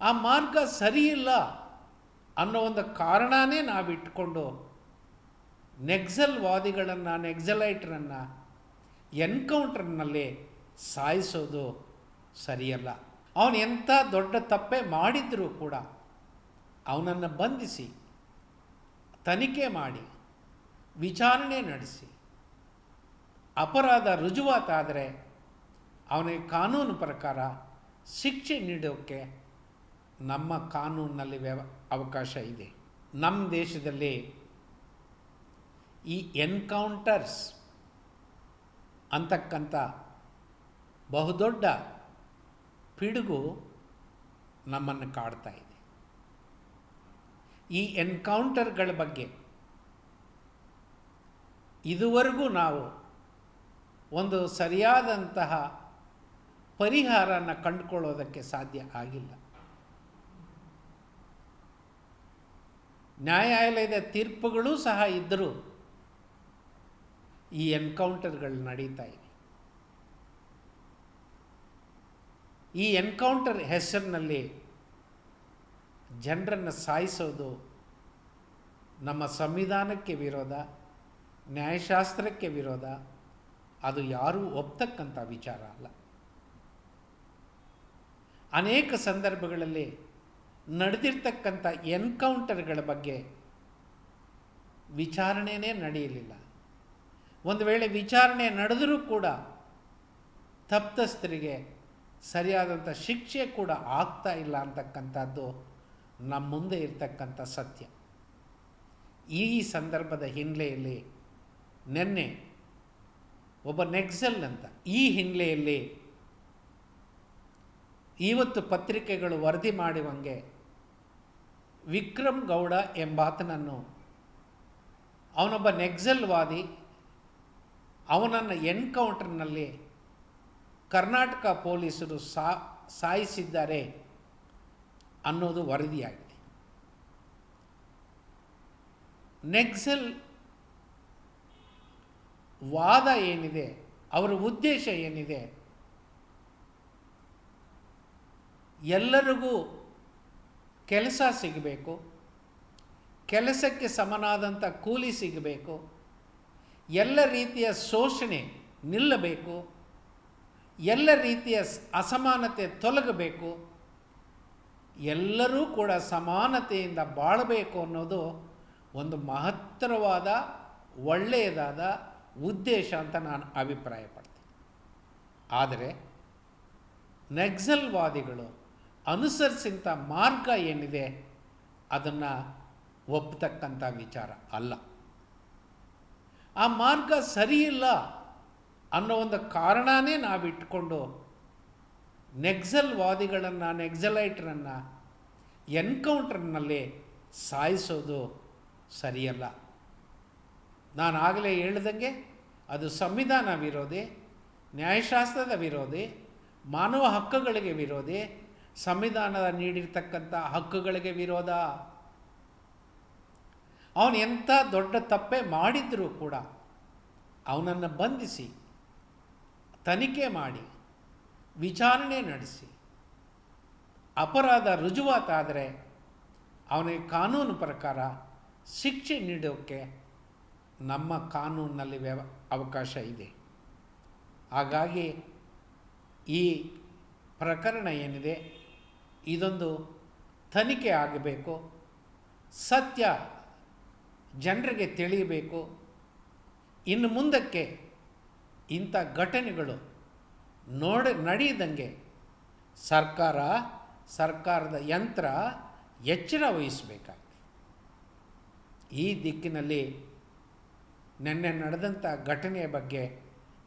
ಆ ಮಾರ್ಗ ಸರಿಯಿಲ್ಲ ಅನ್ನೋ ಒಂದು ಕಾರಣನೇ ನಾವಿಟ್ಕೊಂಡು ನೆಕ್ಸಲ್ ವಾದಿಗಳನ್ನು ನೆಕ್ಸಲೈಟ್ರನ್ನು ಎನ್ಕೌಂಟರ್ನಲ್ಲಿ ಸಾಯಿಸೋದು ಸರಿಯಲ್ಲ. ಅವನು ಎಂಥ ದೊಡ್ಡ ತಪ್ಪೆ ಮಾಡಿದರೂ ಕೂಡ ಅವನನ್ನು ಬಂಧಿಸಿ, ತನಿಖೆ ಮಾಡಿ, ವಿಚಾರಣೆ ನಡೆಸಿ. ಅಪರಾಧ ರುಜುವಾತಾದರೆ ಅವನಿಗೆ ಕಾನೂನು ಪ್ರಕಾರ ಶಿಕ್ಷೆ ನೀಡೋಕ್ಕೆ ನಮ್ಮ ಕಾನೂನಿನಲ್ಲಿ ವ್ಯವ, ಅವಕಾಶ ಇದೆ. ನಮ್ಮ ದೇಶದಲ್ಲಿ ಈ ಎನ್ಕೌಂಟರ್ಸ್ ಅಂತಕ್ಕಂಥ ಬಹುದೊಡ್ಡ ಪಿಡುಗು ನಮ್ಮನ್ನು ಕಾಡ್ತಾ ಇದೆ. ಈ ಎನ್ಕೌಂಟರ್ಗಳ ಬಗ್ಗೆ ಇದುವರೆಗೂ ನಾವು ಒಂದು ಸರಿಯಾದಂತಹ ಪರಿಹಾರನ ಕಂಡುಕೊಳ್ಳೋದಕ್ಕೆ ಸಾಧ್ಯ ಆಗಿಲ್ಲ. ನ್ಯಾಯಾಲಯದ ತೀರ್ಪುಗಳು ಸಹ ಇದ್ದರೂ ಈ ಎನ್ಕೌಂಟರ್ಗಳು ನಡೀತಾ ಇವೆ. ಈ ಎನ್ಕೌಂಟರ್ ಹೆಸರಿನಲ್ಲಿ ಜನರನ್ನು ಸಾಯಿಸೋದು ನಮ್ಮ ಸಂವಿಧಾನಕ್ಕೆ ವಿರೋಧ, ನ್ಯಾಯಶಾಸ್ತ್ರಕ್ಕೆ ವಿರೋಧ, ಅದು ಯಾರೂ ಒಪ್ತಕ್ಕಂಥ ವಿಚಾರ ಅಲ್ಲ. ಅನೇಕ ಸಂದರ್ಭಗಳಲ್ಲಿ ನಡೆದಿರ್ತಕ್ಕಂಥ ಎನ್ಕೌಂಟರ್ಗಳ ಬಗ್ಗೆ ವಿಚಾರಣೆಯೇ ನಡೆಯಲಿಲ್ಲ. ಒಂದು ವೇಳೆ ವಿಚಾರಣೆ ನಡೆದರೂ ಕೂಡ ತಪ್ತಸ್ಥರಿಗೆ ಸರಿಯಾದಂಥ ಶಿಕ್ಷೆ ಕೂಡ ಆಗ್ತಾ ಇಲ್ಲ ಅಂತಕ್ಕಂಥದ್ದು ನಮ್ಮ ಮುಂದೆ ಇರ್ತಕ್ಕಂಥ ಸತ್ಯ. ಈ ಸಂದರ್ಭದ ಹಿನ್ನೆಲೆಯಲ್ಲಿ ನಿನ್ನೆ ಒಬ್ಬ ನೆಕ್ಸಲ್ ಅಂತ, ಈ ಹಿನ್ನೆಲೆಯಲ್ಲಿ ಇವತ್ತು ಪತ್ರಿಕೆಗಳು ವರದಿ ಮಾಡುವಂಗೆ ವಿಕ್ರಮ್ ಗೌಡ ಎಂಬಾತನನ್ನು ಅವನೊಬ್ಬ ನೆಕ್ಸಲ್ವಾದಿ ಅವನನ್ನು ಎನ್ಕೌಂಟರ್ನಲ್ಲಿ ಕರ್ನಾಟಕ ಪೊಲೀಸರು ಸಾ, ಸಾಯಿಸಿದ್ದಾರೆ ಅನ್ನೋದು ವರದಿಯಾಗಿದೆ. ನೆಕ್ಸಲ್ ವಾದ ಏನಿದೆ, ಅವರ ಉದ್ದೇಶ ಏನಿದೆ, ಎಲ್ಲರಿಗೂ ಕೆಲಸ ಸಿಗಬೇಕು, ಕೆಲಸಕ್ಕೆ ಸಮನಾದಂಥ ಕೂಲಿ ಸಿಗಬೇಕು, ಎಲ್ಲ ರೀತಿಯ ಶೋಷಣೆ ನಿಲ್ಲಬೇಕು, ಎಲ್ಲ ರೀತಿಯ ಅಸಮಾನತೆ ತೊಲಗಬೇಕು, ಎಲ್ಲರೂ ಕೂಡ ಸಮಾನತೆಯಿಂದ ಬಾಳಬೇಕು ಅನ್ನೋದು ಒಂದು ಮಹತ್ತರವಾದ, ಒಳ್ಳೆಯದಾದ ಉದ್ದೇಶ ಅಂತ ನಾನು ಅಭಿಪ್ರಾಯಪಡ್ತೀನಿ. ಆದರೆ ನೆಕ್ಸಲ್ವಾದಿಗಳು ಅನುಸರಿಸಿದಂಥ ಮಾರ್ಗ ಏನಿದೆ, ಅದನ್ನು ಒಪ್ಪತಕ್ಕಂಥ ವಿಚಾರ ಅಲ್ಲ. ಆ ಮಾರ್ಗ ಸರಿಯಿಲ್ಲ ಅನ್ನೋ ಒಂದು ಕಾರಣನೇ ನಾವಿಟ್ಕೊಂಡು ನೆಕ್ಸಲ್ವಾದಿಗಳನ್ನು, ನೆಕ್ಸಲೈಟ್ರನ್ನು, ಎನ್ಕೌಂಟರ್ನಲ್ಲಿ ಸಾಯಿಸೋದು ಸರಿಯಲ್ಲ. ನಾನು ಆಗಲೇ ಹೇಳ್ದಂಗೆ ಅದು ಸಂವಿಧಾನ ವಿರೋಧಿ, ನ್ಯಾಯಶಾಸ್ತ್ರದ ವಿರೋಧಿ, ಮಾನವ ಹಕ್ಕುಗಳಿಗೆ ವಿರೋಧಿ ಸಂವಿಧಾನದ ನೀಡಿರ್ತಕ್ಕಂಥ ಹಕ್ಕುಗಳಿಗೆ ವಿರೋಧ. ಅವನು ಎಂಥ ದೊಡ್ಡ ತಪ್ಪೆ ಮಾಡಿದರೂ ಕೂಡ ಅವನನ್ನು ಬಂಧಿಸಿ, ತನಿಖೆ ಮಾಡಿ, ವಿಚಾರಣೆ ನಡೆಸಿ. ಅಪರಾಧ ರುಜುವಾತಾದರೆ ಅವನಿಗೆ ಕಾನೂನು ಪ್ರಕಾರ ಶಿಕ್ಷೆ ನೀಡೋಕ್ಕೆ ನಮ್ಮ ಕಾನೂನಿನಲ್ಲಿ ವ್ಯವ ಅವಕಾಶ ಇದೆ. ಹಾಗಾಗಿ ಈ ಪ್ರಕರಣ ಏನಿದೆ? ಇದೊಂದು ತನಿಖೆ ಆಗಬೇಕು, ಸತ್ಯ ಜನರಿಗೆ ತಿಳಿಯಬೇಕು. ಇನ್ನು ಮುಂದಕ್ಕೆ ಇಂಥ ಘಟನೆಗಳು ನೋಡ ನಡೆಯದಂಗೆ ಸರ್ಕಾರ, ಸರ್ಕಾರದ ಯಂತ್ರ ಎಚ್ಚರ ವಹಿಸಬೇಕಾಗ್ತದೆ. ಈ ದಿಕ್ಕಿನಲ್ಲಿ ನಿನ್ನೆ ನಡೆದಂಥ ಘಟನೆಯ ಬಗ್ಗೆ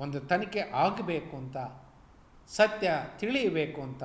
ಒಂದು ತನಿಖೆ ಆಗಬೇಕು ಅಂತ, ಸತ್ಯ ತಿಳಿಯಬೇಕು ಅಂತ